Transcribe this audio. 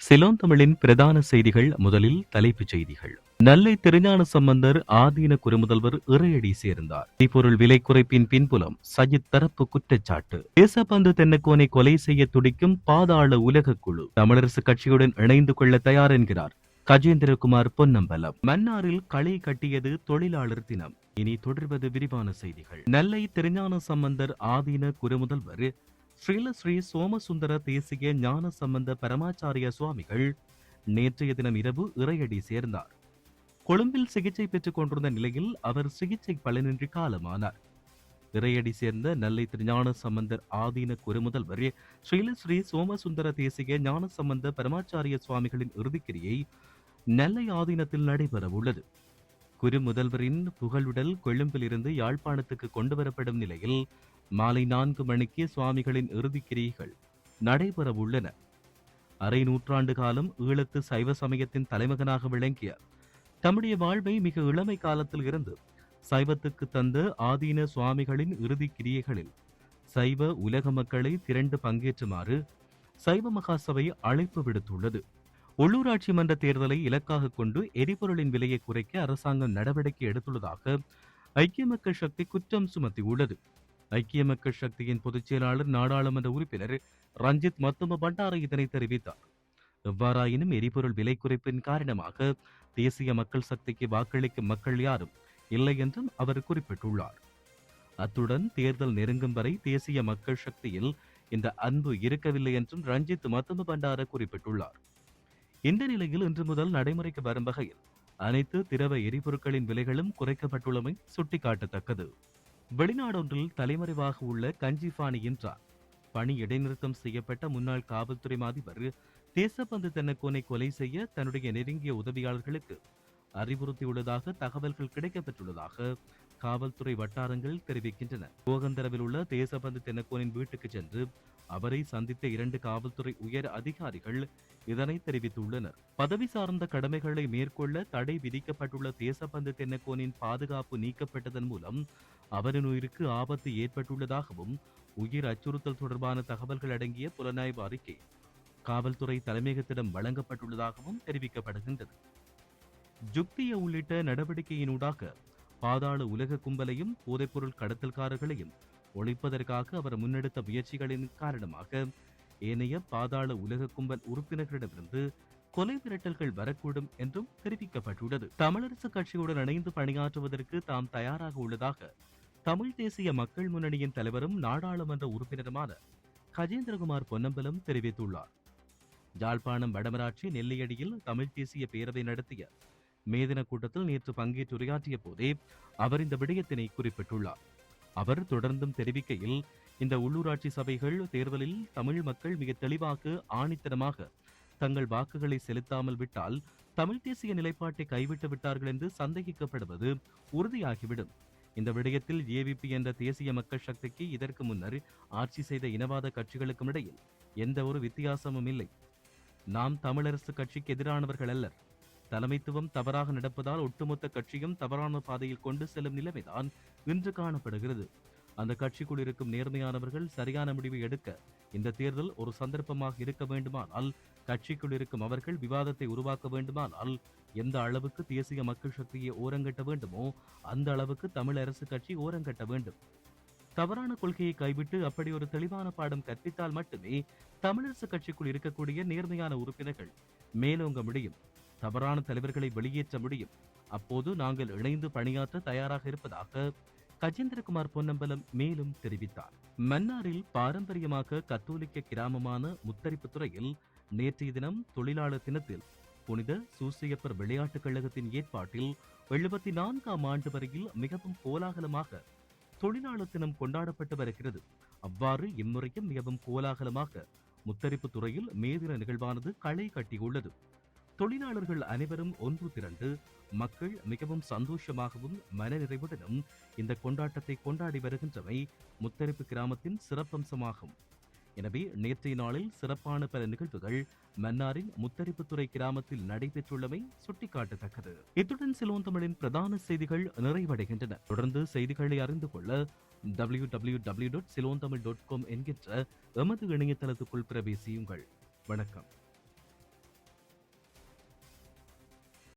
சிலோன் தமிழின் பிரதான செய்திகள் முதலில் தலைப்புச் செய்திகள். நெல்லை திருஞான சம்பந்தர் ஆதீன குறுமுதல்வர் இறையடி சேர்ந்தார். எரிபொருள் விலை குறைப்பின் பின்புலம் சஜித் தரப்பு குற்றச்சாட்டு. தேசபந்து தென்னக்கோனை கொலை செய்ய துடிக்கும் பாதாள உலக குழு. தமிழரசு கட்சியுடன் இணைந்து கொள்ள தயார் என்கிறார் கஜேந்திரகுமார் பொன்னம்பலம். மன்னாரில் களை கட்டியது தொழிலாளர் தினம். இனி தொடர்வது விரிவான செய்திகள். நெல்லை திருஞான சம்பந்தர் ஆதீன குறுமுதல்வர் ஸ்ரீல ஸ்ரீ சோமசுந்தர தேசிய ஞான சம்பந்த பரமாச்சாரிய சுவாமிகள் நேற்றைய தினம் இரவு இறையடி சேர்ந்தார். கொழும்பில் சிகிச்சை பெற்றுக் கொண்டிருந்த நிலையில் அவர் சிகிச்சை பலனின்றி காலமானார். இறையடி சேர்ந்த நெல்லை திருஞான சம்பந்தர் ஆதீன குறுமுதல்வர் ஸ்ரீல ஸ்ரீ சோமசுந்தர தேசிய ஞான சம்பந்த பரமாச்சாரிய சுவாமிகளின் இறுதிக்கிரியை நெல்லை ஆதீனத்தில் நடைபெற உள்ளது குரு முதல்வரின் புகழுடல் கொழும்பிலிருந்து யாழ்ப்பாணத்துக்கு கொண்டு வரப்படும் நிலையில் மாலை நான்கு மணிக்கு சுவாமிகளின் இறுதிக்கிரியைகள் நடைபெற உள்ளன அரை நூற்றாண்டு காலம் ஈழத்து சைவ சமயத்தின் தலைமகனாக விளங்கிய தம்முடைய வாழ்வை மிக இளமை காலத்தில் இருந்து சைவத்துக்கு தந்த ஆதீன சுவாமிகளின் இறுதி கிரியைகளில் சைவ உலக மக்களை திரண்டு பங்கேற்றுமாறு சைவ மகாசபை அழைப்பு விடுத்துள்ளது. உள்ளூராட்சி மன்ற தேர்தலை இலக்காக கொண்டு எரிபொருளின் விலையை குறைக்க அரசாங்கம் நடவடிக்கை எடுத்துள்ளதாக ஐக்கிய மக்கள் சக்தி குற்றம் சுமத்தியுள்ளது. ஐக்கிய மக்கள் சக்தியின் பொதுச் செயலாளர் நாடாளுமன்ற உறுப்பினர் ரஞ்சித் மத்தும பண்டார இதனை தெரிவித்தார். எவ்வாறாயினும் எரிபொருள் விலை குறைப்பின் காரணமாக தேசிய மக்கள் சக்திக்கு வாக்களிக்கும் மக்கள் யாரும் இல்லை என்றும் அவர் குறிப்பிட்டுள்ளார். அத்துடன் தேர்தல் நெருங்கும் வரை தேசிய மக்கள் சக்தியில் இந்த அன்பு இருக்கவில்லை என்றும் ரஞ்சித் மத்தும பண்டார குறிப்பிட்டுள்ளார். இந்த நிலையில் இன்று முதல் நடைமுறைக்கு வரும் வகையில் அனைத்து திரவ எரிபொருட்களின் விலைகளும் குறைக்கப்பட்டுள்ளமை சுட்டிக்காட்டத்தக்கது. வெளிநாடொன்றில் தலைமறைவாக உள்ள கஞ்சிஃபானி என்றார். பணி இடைநிறுத்தம் செய்யப்பட்ட முன்னாள் காவல்துறை அதிபர் தேசப்பந்து தென்னக்கோனை கொலை செய்ய தன்னுடைய நெருங்கிய உதவியாளர்களுக்கு அறிவுறுத்தியுள்ளதாக தகவல்கள் கிடைக்கப்பெற்றுள்ளதாக காவல்துறை வட்டாரங்கள் தெரிவிக்கின்றன. கோகந்தரவில் உள்ள தேசபந்து தென்னக்கோனின் வீட்டுக்கு சென்று அவரை சந்தித்த இரண்டு காவல்துறை உயர் அதிகாரிகள் இதனை தெரிவித்துள்ளனர். பதவி சார்ந்த கடமைகளை மேற்கொள்ள தடை விதிக்கப்பட்டுள்ள தேசபந்து தென்னக்கோனின் பாதுகாப்பு நீக்கப்பட்டதன் மூலம் அவரின் உயிருக்கு ஆபத்து ஏற்பட்டுள்ளதாகவும் உயிர் அச்சுறுத்தல் தொடர்பான தகவல்கள் அடங்கிய புலனாய்வு அறிக்கை காவல்துறை தலைமையகத்திடம் வழங்கப்பட்டுள்ளதாகவும் தெரிவிக்கப்படுகின்றது. ஜுக்திய உள்ளிட்ட நடவடிக்கையினூடாக பாதாள உலக கும்பலையும் போதைப்பொருள் கடத்தல்காரர்களையும் ஒழிப்பதற்காக அவர் முன்னெடுத்த முயற்சிகளின் காரணமாக ஏனைய பாதாள உலக கும்பல் உறுப்பினர்களிடமிருந்து கொலை மிரட்டல்கள் வரக்கூடும் என்றும் தெரிவிக்கப்பட்டுள்ளது. தமிழரசு கட்சியுடன் இணைந்து பணியாற்றுவதற்கு தாம் தயாராக உள்ளதாக தமிழ் தேசிய மக்கள் முன்னணியின் தலைவரும் நாடாளுமன்ற உறுப்பினருமான கஜேந்திரகுமார் பொன்னம்பலம் தெரிவித்துள்ளார். யாழ்ப்பாணம் வடமராட்சி நெல்லையடியில் தமிழ் தேசிய பேரவை நடத்திய மேதின கூட்டத்தில் நேற்று பங்கேற்று உரையாற்றிய போதே அவர் இந்த விடயத்தினை குறிப்பிட்டுள்ளார். அவர் தொடர்ந்தும் தெரிவிக்கையில் இந்த உள்ளூராட்சி சபைகள் தேர்தலில் தமிழ் மக்கள் மிக தெளிவாக ஆணித்தனமாக தங்கள் வாக்குகளை செலுத்தாமல் விட்டால் தமிழ் தேசிய நிலைப்பாட்டை கைவிட்டு விட்டார்கள் என்று சந்தேகிக்கப்படுவது உறுதியாகிவிடும். இந்த விடயத்தில் ஏவிபி என்ற தேசிய மக்கள் சக்திக்கு இதற்கு முன்னர் ஆட்சி செய்த இனவாத கட்சிகளுக்கும் இடையில் எந்த ஒரு வித்தியாசமும் இல்லை. நாம் தமிழரசு கட்சிக்கு எதிரானவர்கள் அல்லர். தலைமைத்துவம் தவறாக நடப்பதால் ஒட்டுமொத்த கட்சியும் தவறான பாதையில் கொண்டு செல்லும் நிலைமைதான் இன்று காணப்படுகிறது. அந்த கட்சிக்குள் இருக்கும் நேர்மையானவர்கள் சரியான முடிவை எடுக்க இந்த தேர்தல் ஒரு சந்தர்ப்பமாக இருக்க வேண்டுமானால் கட்சிக்குள் இருக்கும் அவர்கள் விவாதத்தை உருவாக்க வேண்டுமானால் எந்த அளவுக்கு தேசிய மக்கள் சக்தியை ஓரங்கட்ட வேண்டுமோ அந்த அளவுக்கு தமிழ் அரசு கட்சி ஓரங்கட்ட வேண்டும். தவறான கொள்கையை கைவிட்டு அப்படி ஒரு தெளிவான பாடம் கற்பித்தால் மட்டுமே தமிழரசு கட்சிக்குள் இருக்கக்கூடிய நேர்மையான உறுப்பினர்கள் மேலோங்க முடியும். தவறான தலைவர்களை வெளியேற்ற முடியும். அப்போது நாங்கள் இணைந்து பணியாற்ற தயாராக இருப்பதாக கஜேந்திரகுமார் பொன்னம்பலம் மேலும் தெரிவித்தார். மன்னாரில் பாரம்பரியமாக கத்தோலிக்க கிராமமான முத்தரிப்பு துறையில் நேற்றைய தினம் தொழிலாளர் தினத்தில் புனித சூசியப்பர் விளையாட்டுக் கழகத்தின் ஏற்பாட்டில் எழுபத்தி நான்காம் ஆண்டு வரையில் மிகவும் கோலாகலமாக தொழிலாளர் தினம் கொண்டாடப்பட்டு வருகிறது. அவ்வாறு இம்முறையும் மிகவும் கோலாகலமாக முத்தரிப்பு துறையில் மேதின நிகழ்வானது களை கட்டியுள்ளது. தொழிலாளர்கள் அனைவரும் ஒன்று திரண்டு மக்கள் மிகவும் சந்தோஷமாகவும் மனநிறைவுடனும் இந்த கொண்டாட்டத்தை கொண்டாடி வருகின்றமை முத்தரிப்பு கிராமத்தின் சிறப்பம்சமாகும். எனவே நேற்றைய நாளில் சிறப்பான பல நிகழ்வுகள் மன்னாரின் முத்தரிப்புத்துறை கிராமத்தில் நடைபெற்றுள்ளமை சுட்டிக்காட்டத்தக்கது. இத்துடன் சிலோன் தமிழின் பிரதான செய்திகள் நிறைவடைகின்றன. தொடர்ந்து செய்திகளை அறிந்து கொள்ள W W W dot Ceylon Tamil dot com என்கின்ற எமது இணையதளத்துக்குள் பிரவேசியுங்கள். வணக்கம்.